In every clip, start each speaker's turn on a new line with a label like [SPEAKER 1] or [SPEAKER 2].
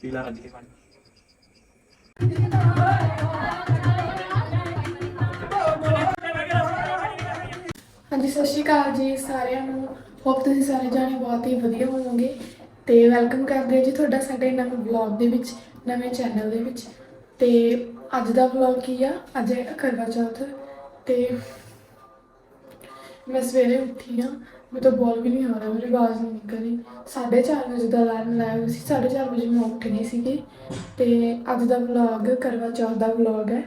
[SPEAKER 1] ਪੀਲਾ ਰੱਜ ਕੇ ਪਾਣੀ
[SPEAKER 2] ਹਾਂਜੀ, ਸਤਿ ਸ਼੍ਰੀ ਅਕਾਲ ਜੀ ਸਾਰਿਆਂ ਨੂੰ। ਹੋਪ ਤੁਸੀਂ ਸਾਰੇ ਜਾਣੇ ਬਹੁਤ ਹੀ ਵਧੀਆ ਹੋਵੋਗੇ ਤੇ ਵੈਲਕਮ ਕਰਦੇ ਹਾਂ ਜੀ ਤੁਹਾਡਾ ਸਾਡੇ ਨਵੇਂ ਵਲੌਗ ਦੇ ਵਿੱਚ, ਨਵੇਂ ਚੈਨਲ ਦੇ ਵਿੱਚ। ਤੇ ਅੱਜ ਦਾ ਵਲੌਗ ਕੀ ਆ? ਅੱਜ ਹੈ ਕਰਵਾ ਚੌਥ ਤੇ ਮੈਂ ਸਵੇਰੇ ਉੱਠੀ ਆ ਮੈਂ ਤਾਂ ਬੋਲ ਵੀ ਨਹੀਂ ਆ ਰਿਹਾ ਮੇਰੀ ਆਵਾਜ਼ ਨਹੀਂ ਨਿਕਲ ਰਹੀ 4:30 ਵਜੇ ਦਾ ਅਲਾਰਮ ਲਾਇਆ ਹੋਇਆ ਸੀ 4:30 ਵਜੇ ਮੈਂ ਉੱਠ ਗਈ ਸੀਗੀ। ਤੇ ਅੱਜ ਦਾ ਵਲੌਗ ਕਰਵਾ ਚੌਥ ਦਾ ਵਲੌਗ ਹੈ।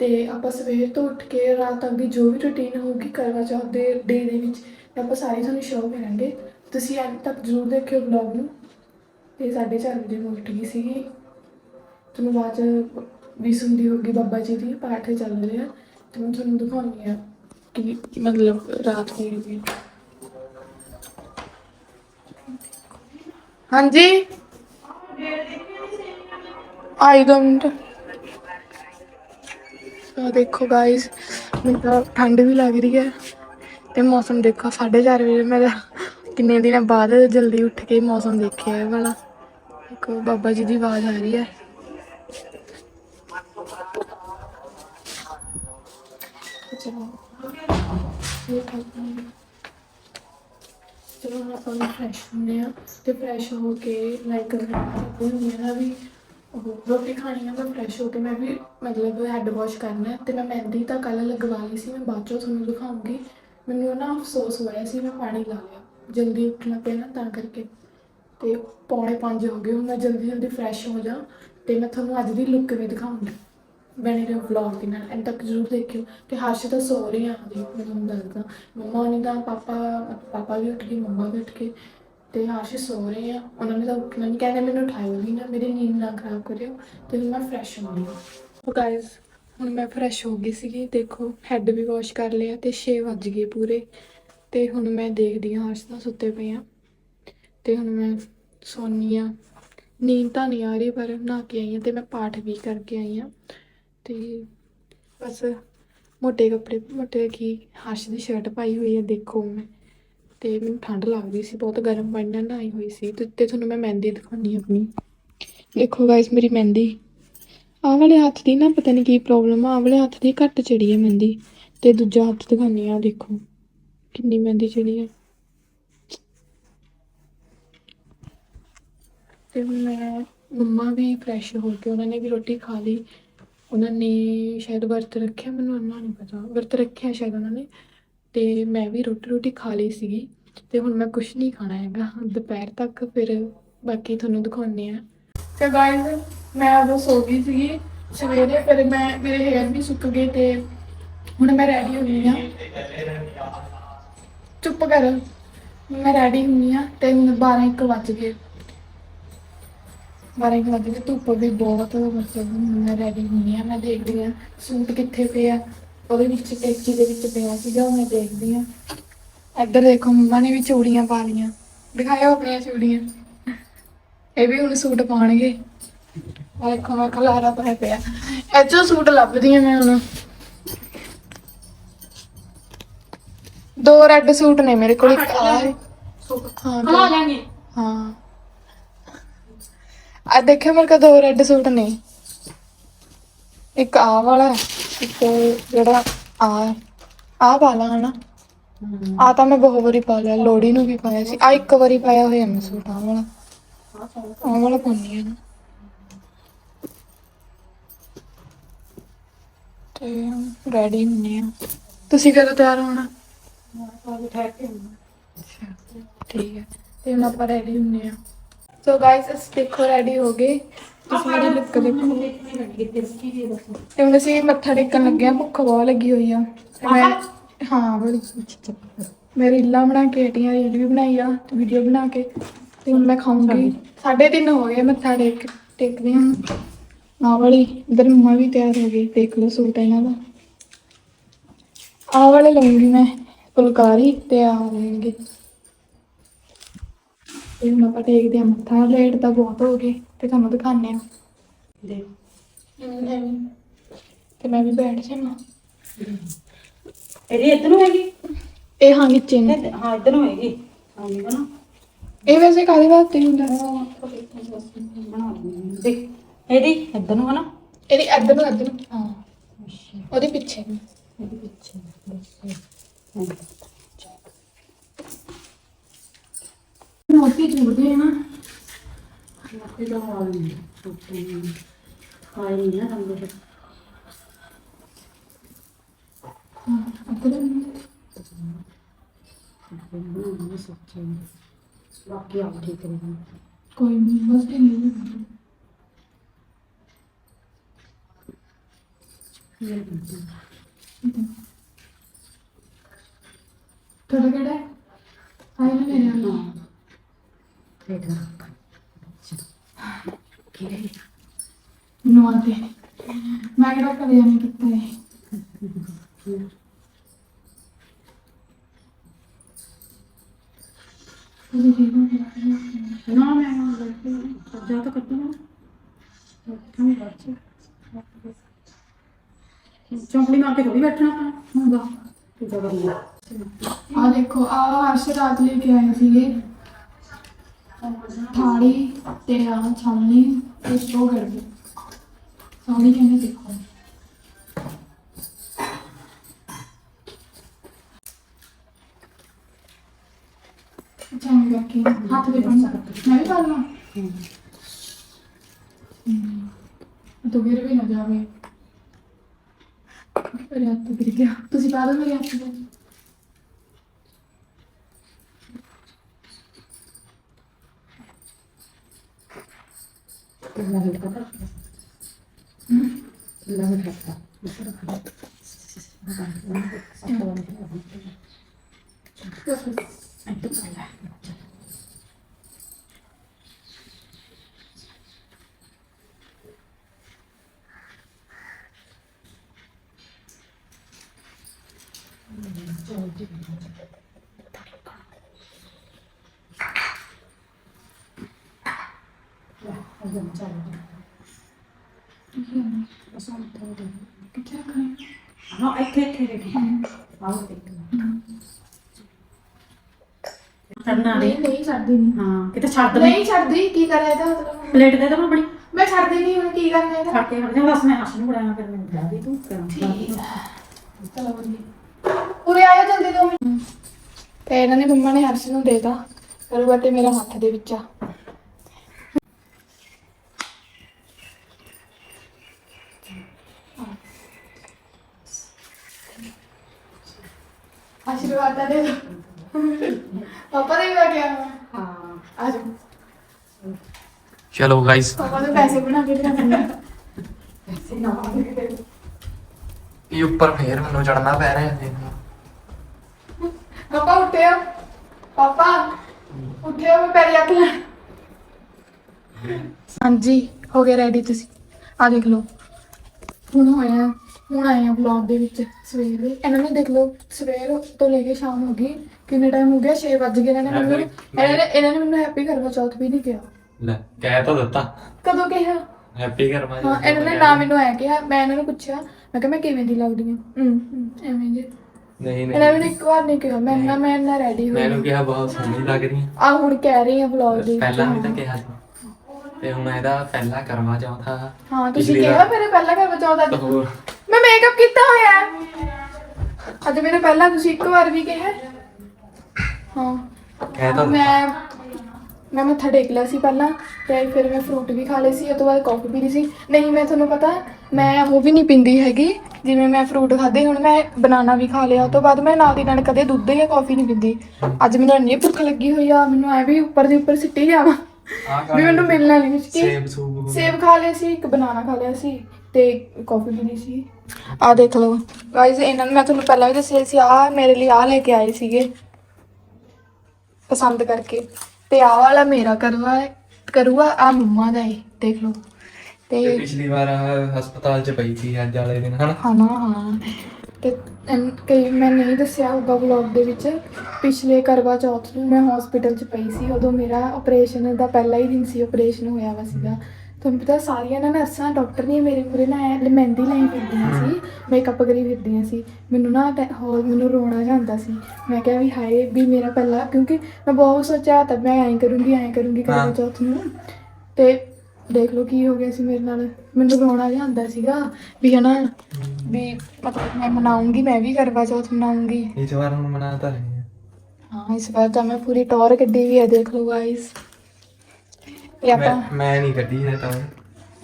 [SPEAKER 2] ਤੇ ਆਪਾਂ ਸਵੇਰ ਤੋਂ ਉੱਠ ਕੇ ਰਾਤ ਤੱਕ ਦੀ ਜੋ ਵੀ ਰੁਟੀਨ ਹੋਊਗੀ ਕਰਵਾ ਚੌਥ ਦੇ ਡੇ ਦੇ ਵਿੱਚ, ਤੇ ਆਪਾਂ ਸਾਰੀ ਤੁਹਾਨੂੰ ਸ਼ੋਅ ਕਰਾਂਗੇ। ਤੁਸੀਂ ਐਂਡ ਤੱਕ ਜ਼ਰੂਰ ਦੇਖਿਓ ਵਲੌਗ ਨੂੰ। ਤੇ 4:30 ਵਜੇ ਮੈਂ ਉੱਠ ਗਈ ਸੀਗੀ। ਤੁਹਾਨੂੰ ਆਵਾਜ਼ ਵੀ ਸੁਣਦੀ ਹੋਗੀ ਬਾਬਾ ਜੀ ਦੀ ਪਾਠ ਚੱਲ ਰਿਹਾ। ਤੇ ਮੈਂ ਤੁਹਾਨੂੰ ਦਿਖਾਉਂਦੀ ਆ ਕਿ ਮਤਲਬ ਰਾਤ ਹੋਈ ਹੋਈ ਹਾਂਜੀ। ਆਈ ਦੋ ਆ ਦੇਖੋ ਗਾਇਸ ਮੈਨੂੰ ਤਾਂ ਠੰਡ ਵੀ ਲੱਗ ਰਹੀ ਹੈ। ਤੇ ਮੌਸਮ ਦੇਖੋ 4:30 ਵਜੇ ਮੈਂ ਤਾਂ ਕਿੰਨੇ ਦਿਨਾਂ ਬਾਅਦ ਜਲਦੀ ਉੱਠ ਕੇ ਮੌਸਮ ਦੇਖਿਆ ਇਹ ਵਾਲਾ। ਦੇਖੋ, ਬਾਬਾ ਜੀ ਦੀ ਆਵਾਜ਼ ਆ ਰਹੀ ਹੈ। ਚਲੋ। ਚਲੋ ਹੁਣ ਆਪਾਂ ਵੀ ਫਰੈਸ਼ ਹੁੰਦੇ ਆ ਤੇ ਫਰੈਸ਼ ਹੋ ਕੇ ਲਾਈਕ ਕਰਦੇ ਹੁੰਦੇ ਆ ਵੀ ਉਹ ਰੋਟੀ ਖਾਣੀ ਆ, ਮੈਂ ਫਰੈਸ਼ ਹੋ ਕੇ ਮੈਂ ਵੀ ਮਤਲਬ ਹੈਡ ਵਾਸ਼ ਕਰਨਾ ਹੈ ਤੇ ਮੈਂ ਮਹਿੰਦੀ ਤਾਂ ਕੱਲ ਲਗਵਾ ਲਈ ਸੀ, ਮੈਂ ਬਾਅਦ ਚੋਂ ਤੁਹਾਨੂੰ ਦਿਖਾਉਂਗੀ। ਮੈਨੂੰ ਨਾ ਅਫਸੋਸ ਹੋਇਆ ਸੀ, ਮੈਂ ਪਾਣੀ ਲਾ ਲਿਆ, ਜਲਦੀ ਉੱਠਣਾ ਪਿਆ ਨਾ ਤਾਂ ਕਰਕੇ। ਤੇ ਪੌਣੇ 5 ਹੋ ਗਏ, ਹੁਣ ਮੈਂ ਜਲਦੀ ਜਲਦੀ ਫਰੈਸ਼ ਹੋ ਜਾ ਤੇ ਮੈਂ ਤੁਹਾਨੂੰ ਅੱਜ ਦੀ ਲੁੱਕ ਵੀ ਦਿਖਾਉਂਗੀ। ਬਣੇ ਰਹੋ ਵਲੌਗ ਦੇ ਨਾਲ। ਐਂਡ ਤੱਕ ਜ਼ਰੂਰ ਦੇਖਿਓ ਤੇ ਹਰਸ਼ ਤਾਂ ਸੋ ਰਹੀ ਆ ਜੀ ਮੈਂ ਤੁਹਾਨੂੰ ਦੱਸਦਾ ਮੰਮਾ ਨਹੀਂ ਤਾਂ ਪਾਪਾ ਪਾਪਾ ਵੀ ਉੱਠ ਗਏ, ਮੰਮਾ ਵੀ ਉੱਠ ਗਏ ਤੇ ਹਰਸ਼ ਸੋ ਰਹੇ ਆ। ਉਹਨਾਂ ਨੇ ਤਾਂ ਉੱਠਣਾ ਨਹੀਂ ਕਹਿੰਦੇ ਮੈਨੂੰ ਉਠਾਇਓ ਵੀ ਨਾ, ਮੇਰੀ ਨੀਂਦ ਨਾ ਖਰਾਬ ਕਰਿਓ ਤੇ ਮੈਂ ਫਰੈਸ਼ ਹੋ ਗਈ ਹਾਂ ਗਾਇਸ ਹੁਣ ਮੈਂ ਫਰੈਸ਼ ਹੋ ਗਈ ਸੀਗੀ, ਦੇਖੋ ਹੈੱਡ ਵੀ ਵਾਸ਼ ਕਰ ਲਿਆ ਤੇ 6 ਵੱਜ ਗਏ ਪੂਰੇ। ਤੇ ਹੁਣ ਮੈਂ ਦੇਖਦੀ ਹਾਂ ਹਰਸ਼ ਤਾਂ ਸੁੱਤੇ ਪਏ ਆ। ਤੇ ਹੁਣ ਮੈਂ ਸੌਂਦੀ ਆ। ਨੀਂਦ ਤਾਂ ਨਹੀਂ ਆ ਰਹੀ, ਪਰ ਨਹਾ ਕੇ ਆਈ ਹਾਂ ਤੇ ਮੈਂ ਪਾਠ ਵੀ ਕਰਕੇ ਆਈ ਹਾਂ ਤੇ ਬਸ ਮੋਟੇ ਕੱਪੜੇ, ਮੋਟੇ ਕੀ ਹਰਸ਼ ਦੀ ਸ਼ਰਟ ਪਾਈ ਹੋਈ ਹੈ ਦੇਖੋ ਮੈਂ। ਤੇ ਮੈਨੂੰ ਠੰਡ ਲੱਗਦੀ ਸੀ, ਬਹੁਤ ਗਰਮ ਪਾਣੀ ਨਾਲ ਨਹਾਈ ਹੋਈ ਸੀ। ਤੇ ਤੁਹਾਨੂੰ ਮੈਂ ਮਹਿੰਦੀ ਦਿਖਾਉਣੀ ਆਪਣੀ। ਦੇਖੋ ਗਾਇਸ ਮੇਰੀ ਮਹਿੰਦੀ। ਆਹ ਵਾਲੇ ਹੱਥ ਦੀ ਨਾ ਪਤਾ ਨਹੀਂ ਕੀ ਪ੍ਰੋਬਲਮ ਆ, ਆਹ ਵਾਲੇ ਹੱਥ ਦੀ ਘੱਟ ਚੜੀ ਹੈ ਮਹਿੰਦੀ। ਤੇ ਦੂਜਾ ਹੱਥ ਦਿਖਾਉਣੀ ਆ ਦੇਖੋ ਕਿੰਨੀ ਮਹਿੰਦੀ ਚੜੀ ਹੈ ਤੇ ਹੁਣ ਮੈਂ ਮੰਮਾ ਵੀ ਫਰੈਸ਼ ਹੋ ਕੇ ਉਹਨਾਂ ਨੇ ਵੀ ਰੋਟੀ ਖਾ ਲਈ। ਉਹਨਾਂ ਨੇ ਸ਼ਾਇਦ ਵਰਤ ਰੱਖਿਆ, ਮੈਨੂੰ ਇੰਨਾ ਨਹੀਂ ਪਤਾ। ਵਰਤ ਰੱਖਿਆ ਸ਼ਾਇਦ ਉਹਨਾਂ ਨੇ ਤੇ ਮੈਂ ਵੀ ਰੋਟੀ ਰੋਟੀ ਖਾ ਲਈ ਸੀਗੀ ਤੇ ਹੁਣ ਮੈਂ ਕੁਝ ਨਹੀਂ ਖਾਣਾ ਹੈਗਾ। ਦੁਪਹਿਰ ਤੱਕ ਫਿਰ ਬਾਕੀ ਤੁਹਾਨੂੰ ਦਿਖਾਉਂਦੇ ਆ ਤੇ ਗਾਇਸ ਮੈਂ ਉਦੋਂ ਸੋ ਗਈ ਸੀਗੀ। ਸਵੇਰੇ ਫਿਰ ਮੈਂ, ਮੇਰੇ ਹੇਅਰ ਵੀ ਸੁੱਕ ਗਏ ਤੇ ਹੁਣ ਮੈਂ ਰੈਡੀ ਹੋਈ ਆ ਚੁੱਪ ਕਰ। ਮੈਂ ਰੈਡੀ ਹੁੰਨੀ ਆ ਤੇ ਹੁਣ 12 1 ਵੱਜ ਗਏ। 12 ਇੱਕ ਵਜੇ ਤੇ ਧੁੱਪ ਵੀ ਬਹੁਤ ਮਤਲਬ ਮੈਂ ਰੈਡੀ ਹੁੰਨੀ ਆ ਮੈਂ ਦੇਖਦੀ ਆ ਸੂਟ ਕਿੱਥੇ ਪਿਆ ਉਹਦੇ ਵਿੱਚ ਟੇਚੀ ਦੇ ਵਿੱਚ ਪਿਆ ਸੀਗਾ ਉਹ ਮੈਂ ਦੇਖਦੀ ਆ ਇੱਧਰ ਦੇਖੋ ਮੰਮਾ ਨੇ ਵੀ ਚੂੜੀਆਂ ਪਾ ਲਈਆਂ। ਦਿਖਾਇਓ ਆਪਣੀਆਂ ਚੂੜੀਆਂ। ਇਹ ਵੀ ਹੁਣ ਸੂਟ ਪਾਉਣਗੇ। ਆਹ ਦੇਖੋ ਮੈਂ ਖਲਾਰਾ ਪਾਇਆ ਪਿਆ। ਇਹ 'ਚੋਂ ਸੂਟ ਲੱਭਦੀ ਆ ਮੈਂ ਹੁਣ। ਦੋ ਰੈੱਡ ਸੂਟ ਨੇ ਮੇਰੇ ਕੋਲ ਇੱਕ ਆ ਹੈ। ਹਾਂ। ਆ ਦੇਖਿਓ ਮੇਰੇ ਕੋਲ ਦੋ ਰੈੱਡ ਸੂਟ ਨੇ। ਇੱਕ ਆ ਵਾਲਾ ਹੈ, ਇੱਕ ਜਿਹੜਾ ਆ ਆ ਵਾਲਾ ਹਨਾ ਆ ਤਾਂ ਮੈਂ ਬਹੁਤ ਵਾਰੀ ਪਾ ਲਿਆ ਲੋੜੀ ਨੂੰ ਵੀ ਪਾਇਆ ਸੀ। ਆ ਇੱਕ ਵਾਰੀ ਪਾਇਆ ਹੋਇਆ ਮੈਂ ਸੂਟ ਆ ਵਾਲਾ। ਆ ਵਾਲਾ ਪਾਉਣੀ ਹੈ ਨਾ। ਤੇ ਰੈਡੀ ਹੁੰਨੇ ਆ ਤੁਸੀਂ ਕਦੋਂ ਤਿਆਰ ਹੋਣਾ? ਠੀਕ ਹੈ। ਤੇ ਹੁਣ ਆਪਾਂ ਰੈਡੀ ਹੁੰਨੇ ਆ ਸੋ ਗਾਇਸ ਅਸੀਂ ਦੇਖੋ ਰੈਡੀ ਹੋ ਗਏ। ਤੁਸੀਂ ਮੇਰੀ ਲੁੱਕ ਦੇਖੋ। ਤੇ ਹੁਣ ਅਸੀਂ ਮੱਥਾ ਟੇਕਣ ਲੱਗੇ ਆ ਭੁੱਖ ਬਹੁਤ ਲੱਗੀ ਹੋਈ ਆ। ਮੈਂ ਹਾਂ ਬੜੀ ਮੈਂ ਰੀਲਾਂ ਬਣਾ ਕੇ ਹਟੀਆਂ ਰੀਲ ਵੀ ਬਣਾਈ ਆ ਤੇ ਵੀਡੀਓ ਬਣਾ ਕੇ। ਤੇ ਹੁਣ ਮੈਂ ਸਾਢੇ ਤਿੰਨ ਹੋ ਗਏ ਮੱਥਾ ਟੇਕ ਟੇਕਦੇ ਹਾਂ। ਆਹ ਵਾਲੀ ਇਧਰ ਮੰਮਾ ਵੀ ਤਿਆਰ ਹੋ ਗਈ ਦੇਖ ਲਓ ਸੂਟ ਇਹਨਾਂ ਦਾ। ਆਹ ਵਾਲੇ ਲਵਾਂਗੀ ਮੈਂ ਫੁਲਕਾਰੀ ਤੇ ਆ ਲਵਾਂਗੀ ਤੇ ਹੁਣ ਆਪਾਂ ਟੇਕਦੇ ਹਾਂ ਮੱਥਾ ਲੇਟ ਤਾਂ ਬਹੁਤ ਹੋ ਗਏ ਤੇ ਤੁਹਾਨੂੰ ਦਿਖਾਣੇ ਆ ਐਵੇਂ। ਤੇ ਮੈਂ ਵੀ ਬੈਠ ਜਾਵਾਂ
[SPEAKER 3] ਇਹਦੀ ਇੱਧਰ ਨੂੰ ਹੈਗੀ
[SPEAKER 2] ਇਹ ਹਾਂ ਨੀਚੇ ਨੂੰ
[SPEAKER 3] ਤੇ ਹਾਂ ਇੱਧਰ ਨੂੰ ਹੈਗੀ ਆਉਂਦੀ ਬਣਾ
[SPEAKER 2] ਇਹ ਵੈਸੇ ਕਾਹਦੇ ਵਾਸਤੇ ਹੁੰਦਾ
[SPEAKER 3] ਬਣਾ ਲੈਂਦੀ ਦੇਖ ਇਹਦੀ ਇੱਧਰ ਨੂੰ ਹਨਾ
[SPEAKER 2] ਇਹਦੀ ਇੱਧਰ ਨੂੰ ਇੱਧਰ ਨੂੰ ਹਾਂ
[SPEAKER 3] ਅੱਛਾ
[SPEAKER 2] ਉਹਦੇ ਪਿੱਛੇ ਨੂੰ
[SPEAKER 3] ਇਹਦੇ ਪਿੱਛੇ ਬਾਕੀ ਆਪ ਠੀਕ ਰਹੇਗਾ
[SPEAKER 2] ਕੋਈ ਨਹੀਂ ਬਸ ਇਹ
[SPEAKER 3] തുടക്കട്ടെ അതിന്
[SPEAKER 2] വരാമോ ਨਵਾਤੇ ਮੈਂ ਕਿਹੜਾ ਕਦੇ ਐਵੇਂ ਕੀਤਾ ਹੈ ਤੁਸੀਂ ਠੀਕ ਹੋ ਨਾ
[SPEAKER 3] ਮੈਂ ਨਾ ਗਲਤੀ ਸੱਜਾ ਤਾਂ ਕੱਟੂ ਨਾ ਕੰਮ ਬੱਚੇ ਚੌਂਕੜੀ ਮਾਰ ਕੇ ਥੋੜੀ ਬੈਠਣਾ ਆਪਾਂ ਹੁੰਦਾ ਤੇ ਜਗਰ
[SPEAKER 2] ਆ ਦੇਖੋ ਆ ਹਰਸ਼ ਰਾਤ ਲੈ ਕੇ ਆਏ ਸੀਗੇ। ਥਾਲੀ ਤੇ ਆ ਛਾਲਣੀ ਤੇ ਸਟੋ ਕਰ ਦੇ ਸੋਹਣੀ ਕਹਿੰਦੇ ਦੇਖੋ ਚੰਗ ਕਰਕੇ ਹੱਥ ਦੇ ਬੰਨ ਮੈਂ ਵੀ ਪਾ ਲਵਾਂ ਹਮ। ਤੋ ਗਿਰ ਵੀ ਨਾ ਜਾਵੇ ਮੇਰੇ ਹੱਥ ਗਿਰ ਗਿਆ ਤੁਸੀਂ ਪਾ ਦਿਓ ਮੇਰੇ ਹੱਥ ਤੇ
[SPEAKER 3] ਕਰਨਾ
[SPEAKER 2] ਨਹੀਂ ਨਹੀਂ। ਛੱਡਦੀ ਨਹੀਂ
[SPEAKER 3] ਹਾਂ ਕਿਤੇ ਛੱਡ ਦੇ
[SPEAKER 2] ਨਹੀਂ ਛੱਡਦੀ ਕੀ ਕਰਾਂ ਇਹਦਾ ਮਤਲਬ?
[SPEAKER 3] ਪਲੇਟ ਦੇ ਦੇ ਬੜੀ
[SPEAKER 2] ਮੈਂ ਛੱਡਦੀ ਨਹੀਂ ਹੁਣ ਕੀ ਕਰਨਾ ਇਹਦਾ?
[SPEAKER 3] ਛੱਡ ਕੇ ਹਟ ਜਾ ਬਸ ਮੈਂ ਹੱਸ ਨੂੰ ਬੜਾਇਆ ਫਿਰ ਮੈਨੂੰ ਦੇ ਤੂੰ ਕਰਾਂ।
[SPEAKER 2] ਠੀਕ। ਚਲੋ ਵਧੀਆ। ਉਰੇ ਆਇਓ ਜਲਦੀ ਦੋ ਮਿੰਟ। ਤੇ ਇਹਨਾਂ ਨੇ ਮੰਮਾ ਨੇ ਹਰਸ਼ ਨੂੰ ਦੇਤਾ ਕਰੂਗਾ ਤੇ ਮੇਰਾ ਹੱਥ ਦੇ ਵਿੱਚ ਆ ਆਸ਼ੀਰਵਾਦ ਤਾਂ ਦੇ ਦੋ ਪਾਪਾ ਦੇ ਵੀ ਆ ਗਿਆ
[SPEAKER 3] ਹਾਂ
[SPEAKER 2] ਆ ਜਾਓ
[SPEAKER 1] ਚਲੋ ਗਾਇਸ
[SPEAKER 2] ਪਾਪਾ ਦੇ ਪੈਸੇ ਬਣਾ ਕੇ ਦੇਣਾ
[SPEAKER 1] ਇਹ ਉੱਪਰ ਫੇਰ ਮੈਨੂੰ ਚੜਨਾ ਪੈ ਰਿਹਾ ਹੈ
[SPEAKER 2] ਪਾਪਾ ਉੱਠਿਓ। ਪਾਪਾ ਉੱਠਿਓ ਮੈਂ ਪੈਰੀ ਹੱਥ ਲਾ। ਹਾਂਜੀ ਹੋ ਗਿਆ ਰੈਡੀ ਤੁਸੀਂ? ਆ ਦੇਖ ਲਓ। ਹੁਣ ਹੋਇਆ ਹੁਣ ਆਏ ਆ ਵਲੌਗ ਦੇ ਵਿੱਚ ਸਵੇਰ। ਦੇ ਇਹਨਾਂ ਨੇ ਦੇਖ ਲਓ ਸਵੇਰ ਤੋਂ ਲੈ ਕੇ ਸ਼ਾਮ ਹੋ ਗਈ। ਕਿੰਨੇ ਟਾਈਮ ਹੋ ਗਿਆ? 6 ਵੱਜ ਗਏ ਇਹਨਾਂ ਨੇ ਮੈਨੂੰ। ਇਹਨਾਂ ਨੇ ਇਹਨਾਂ ਨੇ ਮੈਨੂੰ ਹੈਪੀ ਕਰਵਾ ਚੌਥ ਵੀ ਨਹੀਂ ਕਿਹਾ।
[SPEAKER 1] ਲੈ ਕਹਿ ਤਾਂ ਦਿੱਤਾ।
[SPEAKER 2] ਕਦੋਂ ਕਿਹਾ?
[SPEAKER 1] ਹੈਪੀ ਕਰਮਾ
[SPEAKER 2] ਹਾਂ ਇਹਨਾਂ ਨੇ ਨਾ ਮੈਨੂੰ ਐ ਕਿਹਾ ਮੈਂ ਇਹਨਾਂ ਨੂੰ ਪੁੱਛਿਆ ਮੈਂ ਕਿਹਾ ਮੈਂ ਕਿਵੇਂ ਦੀ ਲੱਗਦੀ ਹਾਂ ਹੂੰ ਹੂੰ, ਐਵੇਂ ਜੇ।
[SPEAKER 1] ਨਹੀਂ
[SPEAKER 2] ਇਹਨਾਂ ਨੇ
[SPEAKER 1] ਨਹੀਂ
[SPEAKER 2] ਮੈਨੂੰ ਇੱਕ ਵਾਰ ਨਹੀਂ ਕਿਹਾ। ਮੈਂ ਨਾ ਮੈਂ ਨਾ ਰੈਡੀ ਹੋਈ
[SPEAKER 1] ਮੈਨੂੰ ਕਿਹਾ ਬਹੁਤ ਸੋਹਣੀ ਲੱਗ ਰਹੀ ਹੈ
[SPEAKER 2] ਆ ਹੁਣ ਕਹਿ ਰਹੀ ਆ ਵਲੌਗ ਦੇ। ਵਿੱਚ
[SPEAKER 1] ਪਹਿਲਾਂ ਵੀ ਤਾਂ ਕਿਹਾ ਸੀ। ਤੇ ਹੁਣ ਇਹਦਾ ਪਹਿਲਾ ਕਰਮਾ ਚੌਥਾ।
[SPEAKER 2] ਹਾਂ ਤੁਸੀਂ
[SPEAKER 1] ਪਿਛਲੀ
[SPEAKER 2] ਕਿਹਾ
[SPEAKER 1] ਵਾਰ-
[SPEAKER 2] ਮੇਰੇ ਪਹਿਲਾਂ ਕਰ ਬਚਾਉਂਦਾ
[SPEAKER 1] ਤਾਂ ਹੋਰ।
[SPEAKER 2] ਮੈਂ ਮੇਕਅਪ ਕੀਤਾ ਹੋਇਆ ਹੈ। ਅੱਜ ਮੇਰੇ ਪਹਿਲਾਂ ਤੁਸੀਂ ਇੱਕ ਵਾਰ ਵੀ ਕਿਹਾ ਹਾਂ?
[SPEAKER 1] ਕਹਿ ਤਾਂ ਦਿੱਤਾ।
[SPEAKER 2] ਮੈਂ ਮੈਂ ਮੱਥਾ ਟੇਕ ਲਿਆ ਸੀ ਪਹਿਲਾਂ ਤੇ ਫਿਰ ਮੈਂ ਫਰੂਟ ਵੀ ਖਾ ਲਏ ਸੀ ਉਸ ਤੋਂ ਬਾਅਦ ਕਾਫੀ ਪੀ ਲਈ ਸੀ। ਨਹੀਂ ਮੈਂ ਤੁਹਾਨੂੰ ਪਤਾ ਮੈਂ ਉਹ ਵੀ ਨਹੀਂ ਪਿੰਦੀ ਹੈਗੀ ਜਿਵੇਂ ਮੈਂ ਫਰੂਟ ਖਾਦੇ ਹੁਣ ਮੈਂ ਬਨਾਨਾ ਵੀ ਖਾ ਲਿਆ ਉਸ ਤੋਂ ਬਾਅਦ ਮੈਂ ਨਾਲ ਦੀ ਨਾਲ ਕਦੇ ਦੁੱਧ ਜਾਂ ਕਾਫੀ ਨਹੀਂ ਪੀਂਦੀ। ਅੱਜ ਮੈਨੂੰ ਇੰਨੀ ਭੁੱਖ ਲੱਗੀ ਹੋਈ ਆ ਮੈਨੂੰ ਐ ਵੀ ਉੱਪਰ ਦੀ ਉੱਪਰ ਸਿੱਟੀ ਜਾਵਾਂ। ਵੀ ਮੈਨੂੰ ਮਿਲਣਾ ਨਹੀਂ ਕੀ
[SPEAKER 1] ਸੇਬ ਸੂਬ
[SPEAKER 2] ਸੇਬ ਖਾ ਲਿਆ ਸੀ ਇੱਕ ਬਨਾਨਾ ਖਾ ਲਿਆ ਸੀ ਤੇ ਕਾਫੀ ਪੀ ਲਈ ਸੀ। ਆ ਦੇਖ ਲਓ। ਗਾਇਜ਼ ਇਹਨਾਂ ਨੂੰ ਮੈਂ ਤੁਹਾਨੂੰ ਪਹਿਲਾਂ ਵੀ ਦੱਸਿਆ ਸੀ ਆ ਮੇਰੇ ਲਈ ਆ ਲੈ ਕੇ ਆਏ ਸੀਗੇ। ਪਸੰਦ ਕਰਕੇ। ਤੇ ਆਹ ਵਾਲਾ ਮੇਰਾ ਕਰਵਾ ਹੈ ਕਰੂਆ ਆ ਮੰਮਾ ਦਾ ਹੈ ਦੇਖ ਲਓ।
[SPEAKER 1] ਤੇ ਪਿਛਲੀ ਵਾਰ ਆਹ ਹਸਪਤਾਲ ਚ ਪਈ ਸੀ ਅੱਜ ਵਾਲੇ ਦਿਨ ਹਨਾ?
[SPEAKER 2] ਹਾਂ ਨਾ ਹਾਂ। ਤੇ ਕਈ ਮੈਂ ਨਹੀਂ ਦੱਸਿਆ ਹੋਊਗਾ ਵਲੌਗ ਦੇ ਵਿੱਚ ਪਿਛਲੇ ਕਰਵਾ ਚੌਥ ਨੂੰ ਮੈਂ ਹਸਪੀਟਲ 'ਚ ਪਈ ਸੀ ਉਦੋਂ ਮੇਰਾ ਆਪਰੇਸ਼ਨ ਦਾ ਪਹਿਲਾ ਹੀ ਦਿਨ ਸੀ ਆਪਰੇਸ਼ਨ ਹੋਇਆ ਵਾ ਸੀਗਾ। ਤੁਹਾਨੂੰ ਪਤਾ ਸਾਰੀਆਂ ਨਾ ਨਰਸਾਂ ਡਾਕਟਰ ਨਹੀਂ ਮੇਰੇ ਮੂਰੇ ਨਾ ਐ ਮਹਿੰਦੀ ਲਾਈ ਫਿਰਦੀਆਂ ਸੀ ਮੇਕਅਪ ਕਰੀ ਫਿਰਦੀਆਂ ਸੀ। ਮੈਨੂੰ ਨਾ ਟੈ- ਹੋਰ ਮੈਨੂੰ ਰੋਣਾ ਜਾਂਦਾ ਸੀ। ਮੈਂ ਕਿਹਾ ਵੀ ਹਾਏ ਵੀ ਮੇਰਾ ਪਹਿਲਾਂ ਕਿਉਂਕਿ ਮੈਂ ਬਹੁਤ ਸੋਚਿਆ ਤਾਂ ਮੈਂ ਐਂ ਕਰੂੰਗੀ ਐਂ ਕਰੂੰਗੀ ਕਰਵਾ
[SPEAKER 1] ਹਾਂ।
[SPEAKER 2] ਚੌਥ ਨੂੰ। ਤੇ ਦੇਖ ਲਓ ਕੀ ਹੋ ਗਿਆ ਸੀ ਮੇਰੇ ਨਾਲ। ਮੈਨੂੰ ਰੋਣਾ ਜਾਂਦਾ ਸੀਗਾ ਵੀ ਹਨਾ ਵੀ ਮਤਲਬ ਮੈਂ ਮਨਾਉਂਗੀ ਮੈਂ ਵੀ ਕਰਵਾ ਚੌਥ ਮਨਾਉਂਗੀ।
[SPEAKER 1] ਇਸ ਵਾਰ ਹੁਣ ਮਨਾਤਾ ਹੈ।
[SPEAKER 2] ਹਾਂ ਇਸ ਵਾਰ ਤਾਂ ਮੈਂ ਪੂਰੀ ਟੌਰ ਕੱਢੀ ਵੀ ਹੈ ਦੇਖ ਲਓ ਗਾਇਸ ਇਹ ਆਪਾਂ
[SPEAKER 1] ਮੈਂ ਮੈਂ ਨਹੀਂ ਕੱਢੀ ਹੈ ਤਾਂ।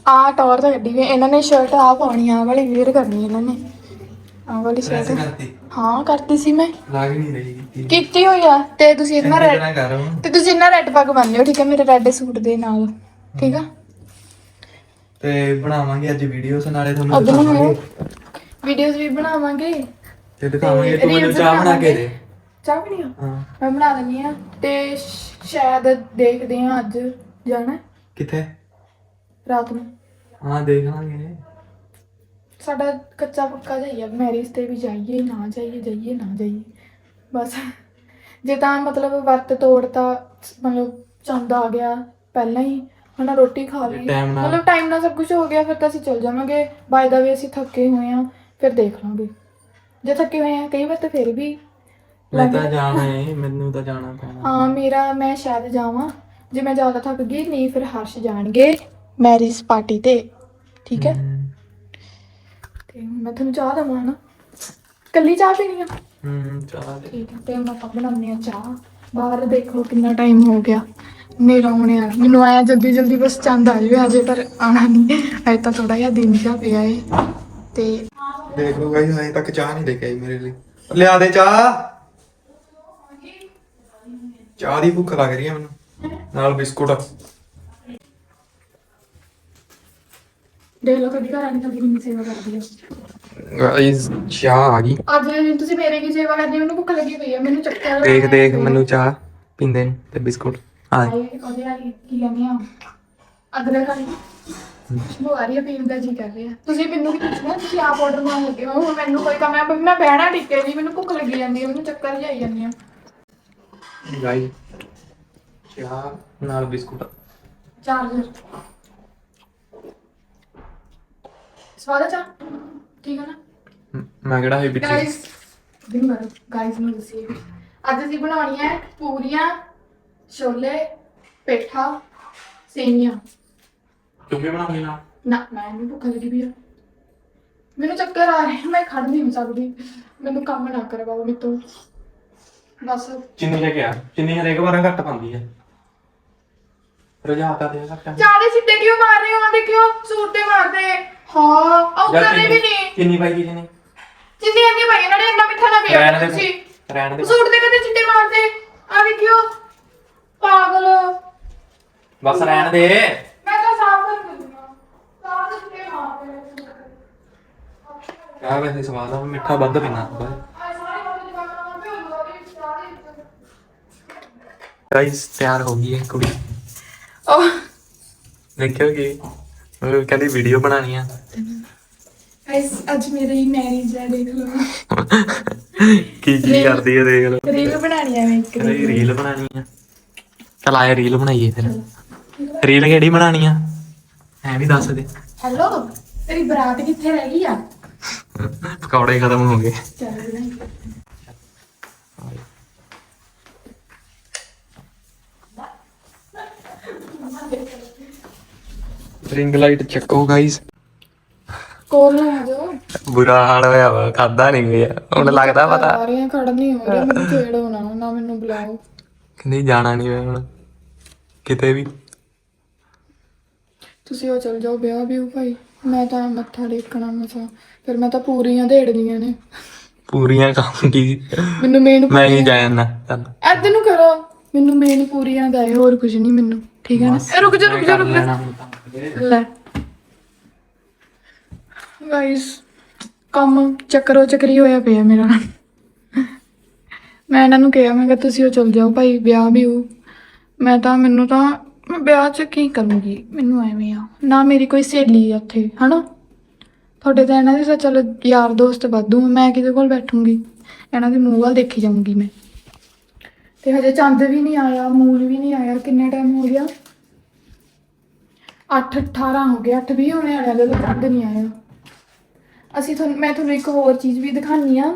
[SPEAKER 2] ਆ ਟੌਰ ਤਾਂ ਕੱਢੀ ਵੀ। ਇਹਨਾਂ ਨੇ ਸ਼ਰਟ ਆ ਪਾਉਣੀ ਆ ਵਾਲੀ ਵੀਅਰ ਕਰਨੀ ਇਹਨਾਂ ਨੇ। ਆ ਵਾਲੀ
[SPEAKER 1] ਪ੍ਰੈਸ
[SPEAKER 2] ਸ਼ਰਟ
[SPEAKER 1] ਕਰਤੀ।
[SPEAKER 2] ਹਾਂ ਕਰਤੀ ਸੀ ਮੈਂ।
[SPEAKER 1] ਲੱਗ ਨਹੀਂ ਰਹੀ ਕੀਤੀ।
[SPEAKER 2] ਕੀਤੀ ਹੋਈ ਆ। ਤੇ ਤੁਸੀਂ ਇਹਨਾਂ ਰੈਡ
[SPEAKER 1] ਦਿਨਾਂ ਕਰ ਹੁਣ।
[SPEAKER 2] ਤੇ ਤੁਸੀਂ ਇਹਨਾਂ ਰੈਡ ਪੱਗ ਬੰਨ ਲਿਓ ਠੀਕ ਹੈ ਮੇਰੇ ਰੈਡ ਸੂਟ ਦੇ ਨਾਲ ਠੀਕ ਆ?
[SPEAKER 1] ਤੇ ਬਣਾਵਾਂਗੇ ਅੱਜ ਵੀਡੀਓਸ ਨਾਲੇ ਤੁਹਾਨੂੰ
[SPEAKER 2] ਅੱਜ ਬਣਾਓ। ਵੀਡੀਓਜ਼ ਵੀ ਬਣਾਵਾਂਗੇ।
[SPEAKER 1] ਤੇ ਦਿਖਾਵਾਂਗੇ ਤੂੰ ਮੈਨੂੰ
[SPEAKER 2] Reels
[SPEAKER 1] ਚਾਹ ਬਣਾ ਕੇ ਦੇ।
[SPEAKER 2] ਚਾਹ ਪੀਣੀ ਆ?
[SPEAKER 1] ਹਾਂ।
[SPEAKER 2] ਮੈਂ ਬਣਾ ਦਿੰਦੀ ਆ। ਤੇ ਸ਼- ਸ਼ਾਇਦ ਦੇਖਦੇ ਆ ਅੱਜ। ਜਾਣਾ
[SPEAKER 1] ਕਿੱਥੇ?
[SPEAKER 2] ਰਾਤ ਨੂੰ।
[SPEAKER 1] ਹਾਂ ਦੇਖ ਲਾਂਗੇ।
[SPEAKER 2] ਸਾਡਾ ਕੱਚਾ ਪੱਕਾ ਜਾਈਏ ਮੈਰਿਜ ਤੇ ਵੀ ਜਾਈਏ ਨਾ ਜਾਈਏ ਜਾਈਏ ਨਾ ਜਾਈਏ। ਬਸ। ਜੇ ਤਾਂ ਮਤਲਬ ਵਰਤ ਤੋੜਤਾ ਮਤਲਬ ਚੰਦ ਆ ਗਿਆ ਪਹਿਲਾਂ ਹੀ ਹਨਾ ਰੋਟੀ ਖਾ ਲਈ।
[SPEAKER 1] Time ਨਾਲ-
[SPEAKER 2] ਮਤਲਬ ਟਾਈਮ ਨਾਲ ਸਭ ਕੁਝ ਹੋ ਗਿਆ ਫਿਰ ਤਾਂ ਅਸੀਂ ਚੱਲ ਜਾਵਾਂਗੇ। ਬਾਏ ਦਾ ਵੇ ਅਸੀਂ ਥੱਕੇ ਹੋਏ ਆ ਫਿਰ ਦੇਖ ਲਾਂਗੇ। ਜੇ ਥੱਕੇ ਹੋਏ ਆ ਕਈ ਵਾਰ ਤਾਂ ਫਿਰ ਵੀ
[SPEAKER 1] ਮੈਂ ਤਾਂ ਜਾਣਾ ਹੈ ਮੈਨੂੰ ਤਾਂ ਜਾਣਾ ਪੈਣਾ।
[SPEAKER 2] ਹਾਂ ਮੇਰਾ ਮੈਂ ਸ਼ਾਇਦ ਜਾਵਾਂ। ਜੇ ਮੈਂ ਜ਼ਿਆਦਾ ਥੱਕ ਗਈ ਨਹੀਂ ਫਿਰ ਹਰਸ਼ ਜਾਣਗੇ ਮੈਰਿਜ ਪਾਰਟੀ ਤੇ ਠੀਕ ਹੈ? ਤੇ ਹੁਣ ਮੈਂ ਤੁਹਾਨੂੰ ਚਾਹ ਦਵਾਂ ਨਾ ਕੱਲੀ ਚਾਹ ਪੀਣੀ ਆ?
[SPEAKER 1] ਹਮ ਚਾਹ ਦੇ।
[SPEAKER 2] ਠੀਕ ਹੈ ਤੇ ਹੁਣ ਆਪਾਂ ਬਣਾਉਂਦੇ ਆ ਚਾਹ। ਬਾਹਰ ਦੇਖੋ ਕਿੰਨਾ ਟਾਈਮ ਹੋ ਗਿਆ। ਹਨੇਰਾ ਹੋਣੇ ਆ ਮੈਨੂੰ ਆਇਆ ਜਲਦੀ ਜਲਦੀ ਬਸ ਚੰਦ ਆ ਜਾਵੇ ਅਜੇ ਪਰ ਆਣਾ ਨਹੀਂ। ਅਜੇ ਤਾਂ ਥੋੜਾ ਜਿਹਾ ਦਿਨ ਜਿਹਾ ਪਿਆ ਏ। ਤੇ
[SPEAKER 1] ਦੇਖ ਲਓ ਗਾਇਸ ਹਜੇ ਤੱਕ ਚਾਹ ਨਹੀਂ ਲੈ ਕੇ ਆਈ ਮੇਰੇ ਲਈ। ਲਿਆ ਦੇ ਚਾਹ। ਚਾਹ ਦੀ ਭੁੱਖ ਲੱਗ ਰਹੀ ਹੈ ਮੈਨੂੰ। ਨਾਲ ਬਿਸਕੁਟ।
[SPEAKER 2] ਦੇਖ ਲਓ ਕਦੀ ਘਰ ਆਣੀ ਤਾਂ ਕਿੰਨੀ ਸੇਵਾ ਕਰਦੀ ਆ।
[SPEAKER 1] ਗਾਇਸ ਚਾਹ ਆ ਗਈ।
[SPEAKER 2] ਅੱਜ ਤੁਸੀਂ ਮੇਰੇ ਕੀ ਸੇਵਾ ਕਰਦੀ ਹੋ? ਮੈਨੂੰ ਭੁੱਖ ਲੱਗੀ ਪਈ ਆ ਮੈਨੂੰ ਚੱਕਰ
[SPEAKER 1] ਦੇਖ ਦੇਖ ਮੈਨੂੰ ਚਾਹ ਪੀਂਦੇ ਨੇ ਤੇ ਬਿਸਕੁਟ। ਆ।
[SPEAKER 2] ਆਏ ਉਹਦੇ ਵਾਲੀ ਕੀ ਕਹਿੰਦੇ ਆ? ਅਦਰਕ ਵਾਲੀ। ਖੁਸ਼ਬੂ ਆ ਰਹੀ ਹੈ ਪੀਣ ਦਾ ਜੀ ਕਰ ਰਿਹਾ। ਤੁਸੀਂ ਮੈਨੂੰ ਵੀ ਪੁੱਛਣਾ ਤੁਸੀਂ ਆਪ ਆਰਡਰ ਮਾਰ ਲੱਗੇ ਹੋ ਹੁਣ ਮੈਨੂੰ ਕੋਈ ਕੰਮ ਹੈ ਪਰ ਮੈਂ ਬਹਿਣਾ ਟਿੱਕੇ ਨਹੀਂ ਮੈਨੂੰ ਭੁੱਖ ਲੱਗੀ ਜਾਂਦੀ ਹੈ ਮੈਨੂੰ ਚੱਕਰ ਜਿਹੇ ਆਈ ਜਾਂਦੇ ਆ।
[SPEAKER 1] ਗਾਇਸ ਚਾਹ ਨਾਲ ਬਿਸਕੁਟ।
[SPEAKER 2] ਚਾਰਜਰ। ਸਵਾਦਾ ਚਾ ਠੀਕ ਹੈ ਨਾ?
[SPEAKER 1] ਮੈਂ ਕਿਹੜਾ ਹੈ ਵਿੱਚ
[SPEAKER 2] ਗਾਇਸ ਦਿਨ ਮਾਰੋ ਗਾਇਸ ਨੂੰ ਦੱਸੀਏ ਅੱਜ ਅਸੀਂ ਬਣਾਉਣੀਆਂ ਹੈ ਪੂਰੀਆਂ ਛੋਲੇ ਪੇਠਾ ਸੇਵੀਆਂ
[SPEAKER 1] ਤੂੰ ਵੀ ਬਣਾਉਂਗੀ ਨਾ
[SPEAKER 2] ਨਾ ਮੈਂ ਨਹੀਂ ਭੁੱਖ ਲੱਗੀ ਵੀ ਆ। ਮੈਨੂੰ ਚੱਕਰ ਆ ਰਿਹਾ ਮੈਂ ਖੜ ਨਹੀਂ ਸਕਦੀ। ਮੈਨੂੰ ਕੰਮ ਨਾ ਕਰਵਾਓ ਮੇਰੇ ਤੋਂ। ਬਸ।
[SPEAKER 1] ਚੀਨੀ ਲੈ ਕੇ ਆ। ਚੀਨੀ ਹਰੇਕ ਵਾਰਾਂ ਘੱਟ ਪਾਉਂਦੀ ਹੈ ਰਜਾਤਾ ਦੇ ਘੱਟ
[SPEAKER 2] ਚਾਰੇ ਸਿੱਟੇ ਕਿਉਂ ਮਾਰ ਰਹੇ ਹੋ? ਆ ਦੇਖਿਓ ਸੂਟ ਤੇ ਮਾਰਦੇ। ਹਾਂ ਉਹ
[SPEAKER 1] ਯਾਰ
[SPEAKER 2] ਕਰੇ ਵੀ ਨਹੀਂ।
[SPEAKER 1] ਚੀਨੀ ਪਾਈ ਦੀ ਚੀਨੀ
[SPEAKER 2] ਜਿੰਨੀ ਇੰਨੀ ਭਾਈ ਨਾਲੇ ਇੰਨਾ ਮਿੱਠਾ ਨਾ
[SPEAKER 1] ਰਹਿਣ
[SPEAKER 2] ਪਿਆ
[SPEAKER 1] ਦੇ
[SPEAKER 2] ਤੁਸੀਂ।
[SPEAKER 1] ਰਹਿਣ ਦੇ।
[SPEAKER 2] ਸੂਟ ਤੇ ਕਦੇ ਚਿੱਟੇ ਮਾਰਦੇ। ਆ ਦੇਖਿਓ ਪਾਗਲ।
[SPEAKER 1] ਬਸ ਰਹਿਣ ਦੇ।
[SPEAKER 2] ਮੈਂ ਤਾਂ ਸਾਫ਼ ਕਰ ਦਿੰਦੀ ਹਾਂ। ਸਾਫ਼ ਚਿੱਟੇ ਮਾਰਦੇ
[SPEAKER 1] ਆ ਵੈਸੇ ਸਵਾਦ ਆ ਮਿੱਠਾ ਵੱਧ ਪੀਣਾ
[SPEAKER 2] ਆ ਸਾਰੇ ਬੰਦੇ ਦੀ ਬਾਤ ਨਾ ਪਿਓ ਲੋਰੀ ਸਾਰੇ।
[SPEAKER 1] ਗਾਇਸ ਤਿਆਰ ਹੋ ਗਈ ਹੈ ਕੁੜੀ।
[SPEAKER 2] ਉਹ
[SPEAKER 1] ਦੇਖਿਓ ਕੀ ਉਹ ਕਹਿੰਦੀ ਵੀਡੀਓ ਬਣਾਣੀ ਆ।
[SPEAKER 2] ਗਾਇਸ ਅੱਜ ਮੇਰੀ ਮੈਰਿਜ ਹੈ ਦੇਖ ਲਓ।
[SPEAKER 1] ਕੀ ਕੀ ਕਰਦੀ ਹੈ ਦੇਖ ਲਓ।
[SPEAKER 2] ਰੀਲ ਬਣਾਣੀ ਹੈ ਮੈਂ ਇੱਕ
[SPEAKER 1] ਕਹਿੰਦੀ ਰੀਲ ਬਣਾਣੀ ਆ। ਚਲ ਆਏ ਰੀਲ ਬਣਾਈਏ ਫਿਰ। ਰੀਲ ਕਿਹੜੀ ਬਣਾਣੀ ਆ? ਐ ਵੀ ਦੱਸ ਦੇ।
[SPEAKER 2] ਹੈਲੋ ਤੇਰੀ ਬਰਾਤ ਕਿੱਥੇ ਰਹਿ ਗਈ ਆ?
[SPEAKER 1] ਪਕੌੜੇ ਖਤਮ ਹੋ ਗਏ।
[SPEAKER 2] ਚੱਲ।
[SPEAKER 1] ਰਿੰਗ ਲਾਈਟ ਚੱਕੋ ਗਾਇਸ
[SPEAKER 2] ਕੋਲ ਨਾ ਆ ਜਾਓ
[SPEAKER 1] ਬੁਰਾ ਹਾਲ ਹੋਇਆ ਵਾ ਖਾਦਾ ਨਹੀਂ ਗਿਆ ਹੁਣ ਲੱਗਦਾ ਪਤਾ
[SPEAKER 2] ਆ ਰਹੀਆਂ ਖੜ ਨਹੀਂ ਹੋ ਰਹੀ ਮੈਨੂੰ ਛੇੜੋ ਨਾ ਨਾ ਮੈਨੂੰ ਬੁਲਾਓ।
[SPEAKER 1] ਕਹਿੰਦੀ ਜਾਣਾ ਨਹੀਂ ਹੋਇਆ ਹੁਣ। ਕਿਤੇ ਵੀ।
[SPEAKER 2] ਤੁਸੀਂ ਉਹ ਚਲ ਜਾਓ ਵਿਆਹ ਵੀ ਭਾਈ। ਮੈਂ ਤਾਂ ਮੱਥਾ ਟੇਕਣਾ ਮਸਾ। ਫਿਰ ਮੈਂ ਤਾਂ ਪੂਰੀਆਂ ਢੇੜਦੀਆਂ ਨੇ।
[SPEAKER 1] ਪੂਰੀਆਂ ਕੰਮ ਕੀ?
[SPEAKER 2] ਮੈਨੂੰ ਮੇਨ
[SPEAKER 1] ਮੈਂ ਨਹੀਂ ਜਾ ਜਾਂਦਾ ਚੱਲ।
[SPEAKER 2] ਐਦ ਨੂੰ ਕਰੋ। ਮੈਨੂੰ ਮੇਨ ਪੂਰੀਆਂ ਦਾ ਹੈ ਹੋਰ ਕੁਝ ਨਹੀਂ ਮੈਨੂੰ ਠੀਕ ਹੈ ਨਾ? ਇਹ ਰੁਕ ਜਾ ਰੁਕ ਜਾ ਰੁਕ ਜਾ। ਲੈ। ਗਾਇਸ ਕੰਮ ਚੱਕਰੋ ਚੱਕਰੀ ਹੋਇਆ ਪਿਆ ਮੇਰਾ। ਮੈਂ ਇਹਨਾਂ ਨੂੰ ਕਿਹਾ ਮੈਂ ਕਿਹਾ ਤੁਸੀਂ ਉਹ ਚਲ ਜਾਓ ਭਾਈ ਵਿਆਹ ਵੀ ਹੋ। ਮੈਂ ਤਾਂ ਮੈਨੂੰ ਤਾਂ ਮੈਂ ਵਿਆਹ 'ਚ ਕੀ ਕਰੂੰਗੀ? ਮੈਨੂੰ ਐਵੇਂ ਆ। ਨਾ ਮੇਰੀ ਕੋਈ ਸਹੇਲੀ ਆ ਉੱਥੇ ਹਨਾ? ਤੁਹਾਡੇ ਤਾਂ ਇਹਨਾਂ ਦੇ ਤਾਂ ਚਲੋ ਯਾਰ ਦੋਸਤ ਵਾਧੂ ਮੈਂ ਕਿਹਦੇ ਕੋਲ ਬੈਠੂੰਗੀ? ਇਹਨਾਂ ਦੇ ਮੂੰਹ ਵੱਲ ਦੇਖੀ ਜਾਊਂਗੀ ਮੈਂ। ਤੇ ਹਜੇ ਚੰਦ ਵੀ ਨਹੀਂ ਆਇਆ ਮੂਨ ਵੀ ਨਹੀਂ ਆਇਆ, ਕਿੰਨਾ ਟਾਈਮ ਹੋ ਗਿਆ? 8 18 ਹੋ ਗਏ 8 20 ਹੋਣੇ ਵਾਲੇ ਜਦੋਂ ਚੰਦ ਨਹੀਂ ਆਇਆ। ਅਸੀਂ ਤੁਹਾਨੂੰ, ਮੈਂ ਤੁਹਾਨੂੰ ਇੱਕ ਹੋਰ ਚੀਜ਼ ਵੀ ਦਿਖਾਣੀ ਆ।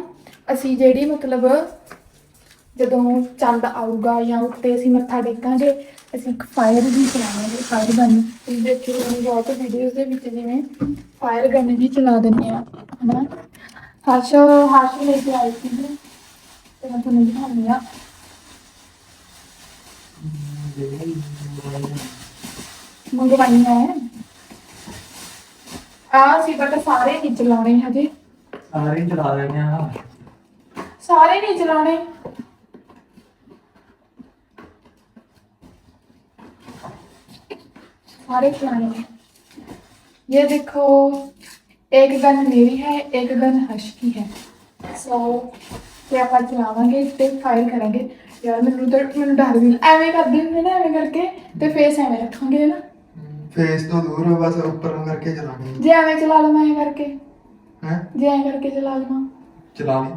[SPEAKER 2] ਅਸੀਂ ਜਿਹੜੀ ਮਤਲਬ ਜਦੋਂ ਚੰਦ ਆਊਗਾ ਜਾਂ ਉੱਤੇ ਅਸੀਂ ਮੱਥਾ ਟੇਕਾਂਗੇ, ਅਸੀਂ ਇੱਕ ਫਾਇਰ ਵੀ ਚਲਾਵਾਂਗੇ ਫਾਇਰ ਗਨ ਤੁਸੀਂ ਦੇਖਿਓ, ਮੈਨੂੰ ਬਹੁਤ ਵੀਡੀਓਜ਼ ਦੇ ਵਿੱਚ ਜਿਵੇਂ ਫਾਇਰ ਗਨ ਵੀ ਚਲਾ ਦਿੰਦੇ ਆ, ਹਨਾ? ਹਰਸ਼ ਹਰਸ਼ ਲੈ ਕੇ ਆਈ ਸੀ। ਤੇ ਮੈਂ ਤੁਹਾਨੂੰ ਦਿਖਾਉਂਦੀ ਆ। ਮੰਗਵਾਈਆਂ ਹੈ ਆ ਸੀ ਬਟ ਸਾਰੇ ਨਹੀਂ ਚਲਾਉਣੇ ਹਜੇ
[SPEAKER 1] ਸਾਰੇ ਹੀ ਚਲਾ ਲੈਣੇ ਆ
[SPEAKER 2] ਸਾਰੇ ਨਹੀਂ ਚਲਾਉਣੇ सारे चलाने हैं ये देखो एक गन मेरी है एक गन हर्ष की है सो ਤੇ ਆਪਾਂ ਚਲਾਵਾਂਗੇ ਤੇ ਫਾਇਰ ਕਰਾਂਗੇ ਯਾਰ ਮੈਨੂੰ ਤਾਂ ਮੈਨੂੰ ਡਰ ਵੀ ਐਵੇਂ ਕਰਦੇ ਹੁੰਦੇ ਨਾ ਐਵੇਂ ਕਰਕੇ ਤੇ ਫੇਸ ਐਵੇਂ ਰੱਖਾਂਗੇ ਨਾ
[SPEAKER 4] ਫੇਸ ਤੋਂ ਦੂਰ ਹੋ ਬਸ ਉੱਪਰ ਨੂੰ ਕਰਕੇ ਚਲਾਣੀ
[SPEAKER 2] ਜੇ ਐਵੇਂ ਚਲਾ ਲਵਾਂ ਐਂ ਕਰਕੇ।
[SPEAKER 4] ਹੈ?
[SPEAKER 2] ਜੇ ਐਂ ਕਰਕੇ ਚਲਾ ਲਵਾਂ।
[SPEAKER 4] ਚਲਾ ਲਈ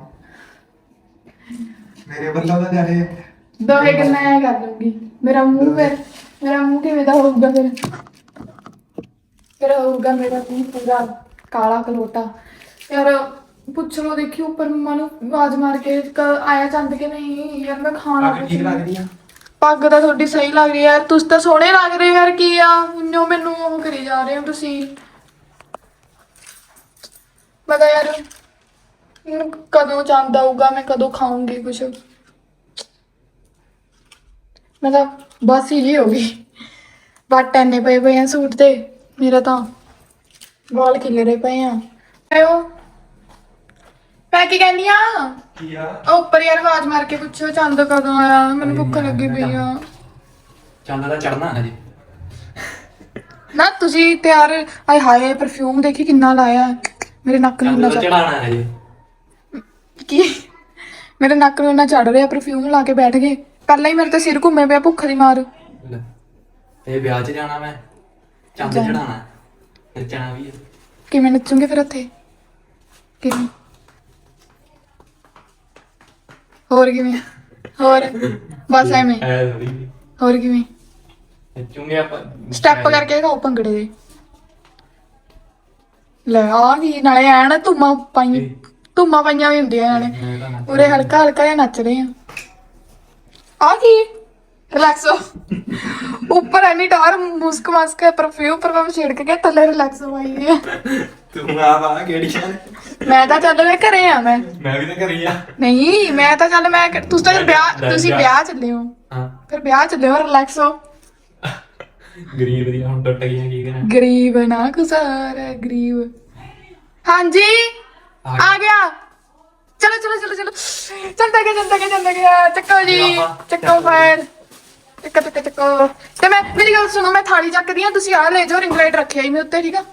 [SPEAKER 4] ਮੇਰੇ ਵੱਲੋਂ ਤਾਂ ਜਾਣੇ
[SPEAKER 2] ਦੋਵੇਂ ਗੱਲਾਂ ਐਂ ਕਰ ਲੂੰਗੀ। ਮੇਰਾ ਮੂੰਹ ਫਿਰ ਮੇਰਾ ਮੂੰਹ ਕਿਵੇਂ ਦਾ ਹੋਊਗਾ ਫਿਰ? ਫਿਰ ਹੋਊਗਾ ਮੇਰਾ ਮੂੰਹ ਪੂਰਾ ਕਾਲਾ ਕਲੋਟਾ ਯਾਰ ਪੁੱਛ ਲੋ ਦੇਖੀ ਉੱਪਰ ਮੰਮਾ ਨੂੰ ਆਵਾਜ਼ ਮਾਰ ਕੇ ਕ- ਆਇਆ ਚੰਦ ਕੇ ਨਹੀਂ ਯਾਰ ਮੈਂ ਖਾਣਾ ਕੁਛ ਨਹੀਂ।
[SPEAKER 4] ਆ?
[SPEAKER 2] ਪੱਗ ਤਾਂ ਤੁਹਾਡੀ ਸਹੀ ਲੱਗ ਰਹੀ ਹੈ ਯਾਰ ਤੁਸੀਂ ਤਾਂ ਸੋਹਣੇ ਲੱਗ ਰਹੇ ਹੋ ਯਾਰ ਕੀ ਆ? ਇੰਨੋ ਮੈਨੂੰ ਉਹ ਕਰੀ ਜਾ ਰਹੇ ਹੋ ਤੁਸੀਂ। ਮੈਂ ਤਾਂ ਯਾਰ ਕਦੋਂ ਚੰਦ ਆਊਗਾ ਮੈਂ ਕਦੋਂ ਖਾਊਂਗੀ ਕੁਛ। ਮੈਂ ਤਾਂ ਬਸ ਹੀ ਹੋ ਗਈ। ਵੱਟ ਐਨੇ ਪਏ ਪਏ ਆ ਸੂਟ ਤੇ ਮੇਰਾ ਤਾਂ ਵਾਲ ਖਿਲਰੇ ਪਏ ਆ। ਆਇਓ ਮੈਂ ਕੀ ਕਹਿੰਦੀ ਆ?
[SPEAKER 1] ਕੀ ਆ?
[SPEAKER 2] ਉਹ ਉੱਪਰ ਯਾਰ ਆਵਾਜ਼ ਮਾਰ ਕੇ ਪੁੱਛੋ ਚੰਦ ਕਦੋਂ ਆਇਆ? ਮੈਨੂੰ ਭੁੱਖ ਲੱਗੀ ਪਈ ਆ।
[SPEAKER 1] ਚੰਦ ਦਾ ਚੜਨਾ ਹਜੇ।
[SPEAKER 2] ਨਾ ਤੁਸੀਂ ਤਿਆਰ ਆਏ ਹਾਏ ਪਰਫਿਊਮ ਦੇਖੀ ਕਿੰਨਾ ਲਾਇਆ। ਹੈ। ਮੇਰੇ ਨੱਕ ਨੂੰ
[SPEAKER 1] ਚੰਦ
[SPEAKER 2] ਇੰਨਾ
[SPEAKER 1] ਦਾ
[SPEAKER 2] ਚੜ
[SPEAKER 1] ਚੜਾਣਾ ਹਜੇ।
[SPEAKER 2] ਕੀ? ਮੇਰੇ ਨੱਕ ਨੂੰ ਇੰਨਾ ਚੜ ਰਿਹਾ ਪਰਫਿਊਮ ਲਾ ਕੇ ਬੈਠ ਗਏ ਪਹਿਲਾਂ ਹੀ ਮੇਰੇ ਤੇ ਸਿਰ ਘੁੰਮੇ ਪਿਆ ਭੁੱਖ ਦੀ ਮਾਰ।
[SPEAKER 1] ਲੈ ਤੇ ਵਿਆਹ 'ਚ ਜਾਣਾ ਮੈਂ। ਚੰਦ। ਚੜਾਣਾ ਨੱਚਣਾ ਵੀ ਹੈ
[SPEAKER 2] ਕਿਵੇਂ ਨੱਚੂਗੇ ਫਿਰ ਉੱਥੇ? ਕਿਵੇਂ? ਹੋਰ ਕਿਵੇਂ? ਹੋਰ? ਬਸ ਐਵੇਂ।
[SPEAKER 1] ਐ ਥੋੜੀ
[SPEAKER 2] ਹੋਰ ਕਿਵੇਂ?
[SPEAKER 1] ਨੱਚੂਗੇ ਆਪਾਂ
[SPEAKER 2] ਸਟੈਪ ਕਰਕੇ ਖਾਓ ਭੰਗੜੇ ਦੇ। ਲੈ ਆ ਕੀ ਨਾਲੇ ਐਨ ਧੁੰਮਾਂ ਪਾਈ ਧੁੰਮਾਂ ਪਾਈਆਂ ਵੀ ਹੁੰਦੀਆਂ ਨਾਲੇ। ਉਰੇ ਹਲਕਾ ਹਲਕਾ ਜਿਹਾ ਨੱਚ ਰਹੇ ਆ। ਆ ਕੀ? ਰਿਲੈਕਸ ਉੱਪਰ ਐਨੀ ਟਾਰ ਮੁਸਕ ਮਸਕ ਪਰਫਿਊਮ ਪਰਫਿਊਮ ਛਿੜਕ ਕੇ ਥੱਲੇ ਰਿਲੈਕਸ ਹੋਈ ਹੈ।
[SPEAKER 1] ਤੂੰ ਆ ਵਾ ਕਿਹੜੀਆਂ
[SPEAKER 2] ਮੈਂ ਤਾਂ ਚੱਲ ਮੈਂ ਘਰੇ ਆ ਮੈਂ।
[SPEAKER 1] ਮੈਂ ਵੀ ਤਾਂ ਘਰੀ ਆ।
[SPEAKER 2] ਨਹੀਂ ਮੈਂ ਤਾਂ ਚੱਲ ਮੈਂ ਤੁਸੀਂ ਤਾਂ ਵਿਆਹ ਤੁਸੀਂ। ਵਿਆਹ ਚੱਲੇ ਹੋ।
[SPEAKER 1] ਹਾਂ।
[SPEAKER 2] ਫਿਰ ਵਿਆਹ ਚੱਲੇ ਹੋ ਰਿਲੈਕਸ ਹੋ।
[SPEAKER 1] ਗਰੀਬ ਦੀਆਂ ਹੁਣ ਟੁੱਟ ਗਈਆਂ ਕੀ ਕਰਾਂ।
[SPEAKER 2] ਗਰੀਬ ਨਾ ਕੁਸਾਰ ਗਰੀਬ। ਹਾਂਜੀ
[SPEAKER 1] ਆ
[SPEAKER 2] ਗਿਆ। ਚਲੋ ਚਲੋ ਚਲੋ ਚਲੋ। ਚੰਦਾ ਗਿਆ ਚੰਦਾ ਗਿਆ ਚੰਦਾ ਗਿਆ। ਚੱਕੋ ਜੀ ਚੱਕੋ ਫਾਇਰ। ਤੇ ਮੈਂ ਮੇਰੀ ਗੱਲ ਸੁਣੋ ਮੈਂ ਥਾਲੀ ਚੱਕਦੀ ਆ ਤੁਸੀਂ ਆ ਲੈ ਜਾਓ ਰਿੰਗ ਲਾਈਟ ਰੱਖਿਆ ਹੀ ਮੈਂ ਉੱਤੇ ਠੀਕ ਆ?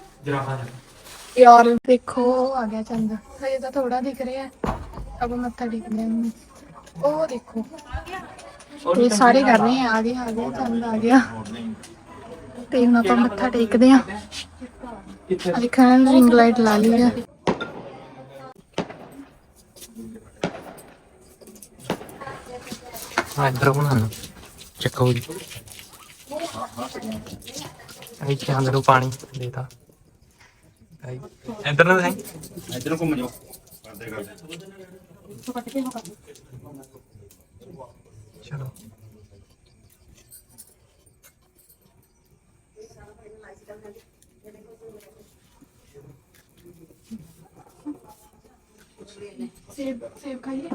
[SPEAKER 2] ਯਾਰ ਦੇਖੋ ਆ ਗਿਆ ਚੰਦ ਹਜੇ ਤਾਂ ਥੋੜਾ ਦਿਖ ਰਿਹਾ ਅਬ ਮੱਥਾ ਟੇਕਦੇ ਹਾਂ ਉਹ ਦੇਖੋ। ਇਹ ਸਾਰੇ ਕਰ ਰਹੇ ਆ ਆ ਗਿਆ ਆ ਗਿਆ ਚੰਦ ਆ ਗਿਆ। ਤੇ ਹੁਣ ਆਪਾਂ ਮੱਥਾ ਟੇਕਦੇ ਆ ਦੇਖਾਂ ਰਿੰਗ ਲਾਈਟ ਲਾ ਲਈ ਆ
[SPEAKER 1] ਹਾਂ ਇਧਰ ਬਣਾਉਣਾ। ਚੱਕੋ ਜੀ। ਆਈ ਚਾਂਦ ਨੂੰ ਪਾਣੀ ਦੇਤਾ ਆਈ ਇਧਰ ਨਾ ਦੇਖ
[SPEAKER 5] ਇਧਰ ਘੁੰਮ ਜਾਓ।
[SPEAKER 1] ਚਲੋ।
[SPEAKER 2] ਸੇਬ ਸੇਬ ਖਾਈਏ।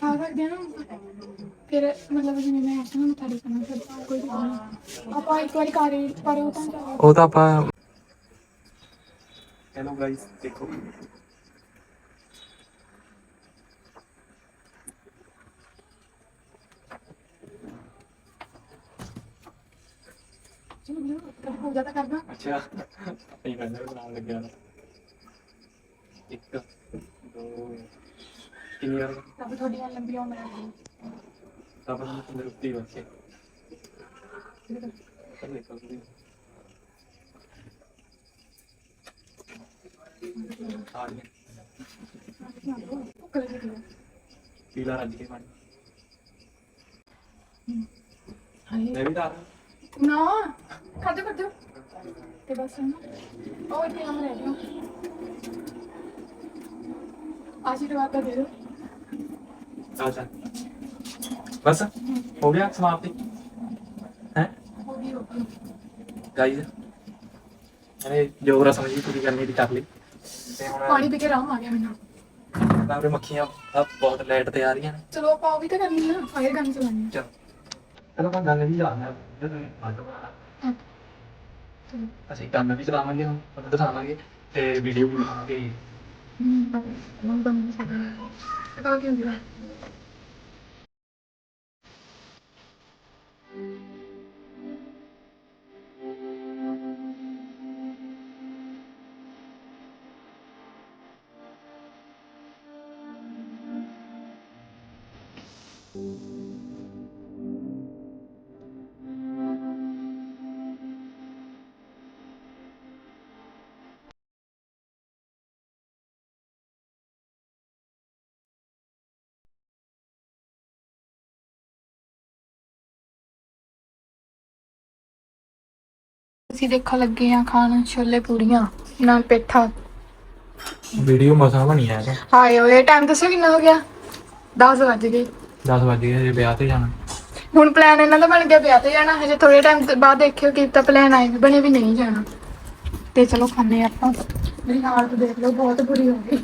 [SPEAKER 2] ਖਾ ਸਕਦੇ ਆ ਨਾ? ਫਿਰ ਮਤਲਬ ਜਿਵੇਂ ਮੈਂ ਨੂੰ ਮੱਥਾ ਟੇਕਣਾ ਫਿਰ ਕੋਈ ਨਹੀਂ। ਆਪਾਂ ਇੱਕ ਵਾਰੀ ਕਰੇ ਪਰ ਉਹ ਤਾਂ
[SPEAKER 1] ਉਹ ਤਾਂ ਆਪਾਂ
[SPEAKER 5] ਹੈਲੋ ਗਾਇਸ ਦੇਖੋ।
[SPEAKER 2] ਹੋ ਜਾਤਾ ਕਰਦਾ
[SPEAKER 1] ਅੱਛਾ। ਆਪਣੀ ਬੰਦੇ ਬਣਾਉਣ ਲੱਗਿਆ ਇੱਕ ਦੋ ਕਿੰਨੀ ਵਾਰ
[SPEAKER 2] ਤਾਂ ਤੁਹਾਡੀਆਂ ਲੰਬੀਆਂ ਉਮਰਾਂ ਦੀ
[SPEAKER 1] ਤਾਂ ਬੰਦੇ ਤੰਦਰੁਸਤੀ ਵਾਸਤੇ ਕਰ ਲੈ ਕਰ ਆ ਗਿਆ
[SPEAKER 2] ਕਰੇ ਜੀ
[SPEAKER 1] ਪੀਲਾ ਰੱਜ ਕੇ ਪਾਣੀ
[SPEAKER 2] ਹਾਏ
[SPEAKER 1] ਮੈਂ ਵੀ ਤਾਂ
[SPEAKER 2] ਨਾ ਖਾਦੇ ਖਾਦੇ ਤੇ ਬਸ
[SPEAKER 1] ਹੋ ਗਿਆ ਸਮਾਪਤੀ? ਹੈ?
[SPEAKER 2] ਹੋ ਗਈ ਹੋ ਗਈ
[SPEAKER 1] ਗਾਈਜ਼ ਮੈंने ਜੋ ਰਸਮ ਜੀ ਪੂਰੀ ਕਰਨੀ ਦੀ ਕਰ ਲਈ। ਤੇ ਹੁਣ
[SPEAKER 2] ਪਾਣੀ ਪੀ ਕੇ ਆਰਾਮ ਆ ਗਿਆ ਮੈਨੂੰ।
[SPEAKER 1] ਲਾਰੇ ਮੱਖੀਆਂ ਆ ਬਹੁਤ ਲਾਈਟ ਤੇ ਆ ਰਹੀਆਂ ਨੇ।
[SPEAKER 2] ਚਲੋ ਆਪਾਂ ਉਹ ਵੀ ਤਾਂ ਕਰਨੀ ਨਾ ਫਾਇਰ ਗਨ ਚਲਾਉਣੀ ਆ।
[SPEAKER 1] ਚਲ। ਚਲੋ ਆਪਾਂ ਗੱਲ ਵੀ
[SPEAKER 2] ਹਾਂ।
[SPEAKER 1] ਅਸੀਂ ਕੰਮ ਵੀ ਚਲਾਵਾਂਗੇ ਹੁਣ ਤੁਹਾਨੂੰ ਦਿਖਾਵਾਂਗੇ ਤੇ ਵੀਡੀਓ ਬਣਾਵਾਂਗੇ।
[SPEAKER 2] ਹਮ ਮੈਂ ਬੰਦ ਕਰ ਕਾ ਕੀ ਹੁੰਦਾ Thank you. ਅਸੀਂ ਦੇਖਣ ਲੱਗੇ ਆ ਖਾਣ ਛੋਲੇ ਪੂਰੀਆਂ ਨਾਲ ਪੇਠਾ।
[SPEAKER 1] ਵੀਡੀਓ ਮਸਾ ਬਣੀ ਆ
[SPEAKER 2] ਹਾਏ ਓਏ ਟਾਈਮ ਦੱਸੋ ਕਿੰਨਾ ਹੋ ਗਿਆ? 10 ਵੱਜ ਗਏ।
[SPEAKER 1] 10 ਵਜੇ ਜੇ ਵਿਆਹ ਤੇ ਜਾਣਾ।
[SPEAKER 2] ਹੁਣ ਪਲਾਨ ਇਹਨਾਂ ਦਾ ਬਣ ਗਿਆ ਵਿਆਹ ਤੇ ਜਾਣਾ ਹਜੇ ਥੋੜੇ ਟਾਈਮ ਬਾਅਦ ਦੇਖਿਓ ਕਿ ਤਾਂ ਪਲਾਨ ਆਏ ਵੀ ਬਣੇ ਵੀ ਨਹੀਂ ਜਾਣਾ। ਤੇ ਚਲੋ ਖਾਣੇ ਆਪਾਂ। ਮੇਰੀ ਹਾਲਤ ਦੇਖ ਲਓ ਬਹੁਤ ਬੁਰੀ ਹੋ ਗਈ।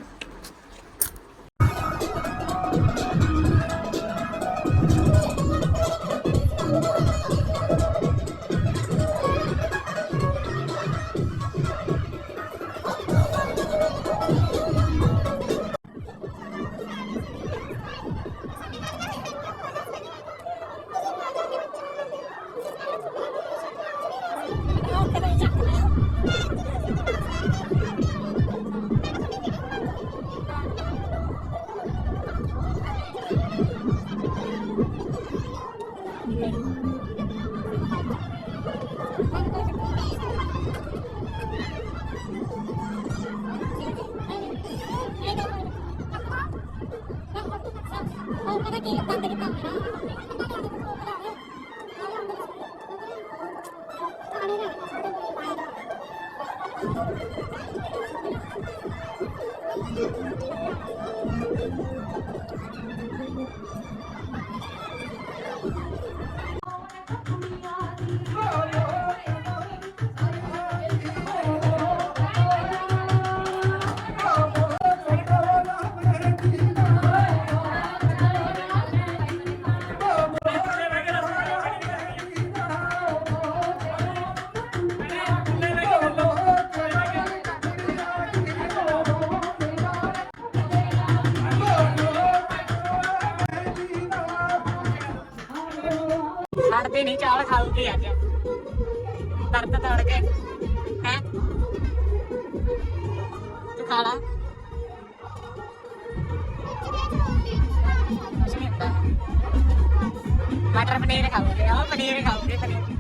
[SPEAKER 6] ਨਹੀਂ ਅੱਜ। ਦਰਦ ਤੜ ਕੇ ਹੈ? ਤੂੰ ਖਾ ਲਾ ਮਟਰ ਪਨੀਰ ਖਾਉਂਗੇ ਆ ਪਨੀਰ ਖਾਉਂਗੇ ਪਨੀਰ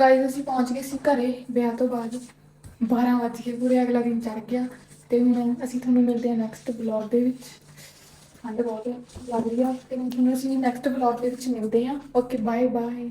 [SPEAKER 2] ਗਾਇਸ ਅਸੀਂ ਪਹੁੰਚ ਗਏ ਸੀ ਘਰੇ ਵਿਆਹ ਤੋਂ ਬਾਅਦ। 12 ਵਜ ਕੇ ਪੂਰੇ ਅਗਲਾ ਦਿਨ ਚੜ ਗਿਆ। ਤੇ ਹੁਣ ਅਸੀਂ ਤੁਹਾਨੂੰ ਮਿਲਦੇ ਹਾਂ ਨੈਕਸਟ ਵਲੌਗ ਦੇ ਵਿੱਚ। ਠੰਡ ਬਹੁਤ ਲੱਗ ਰਹੀ ਆ। ਤੇ ਹੁਣ ਤੁਹਾਨੂੰ ਅਸੀਂ ਨੈਕਸਟ ਵਲੌਗ ਦੇ ਵਿੱਚ ਮਿਲਦੇ ਹਾਂ। Okay bye bye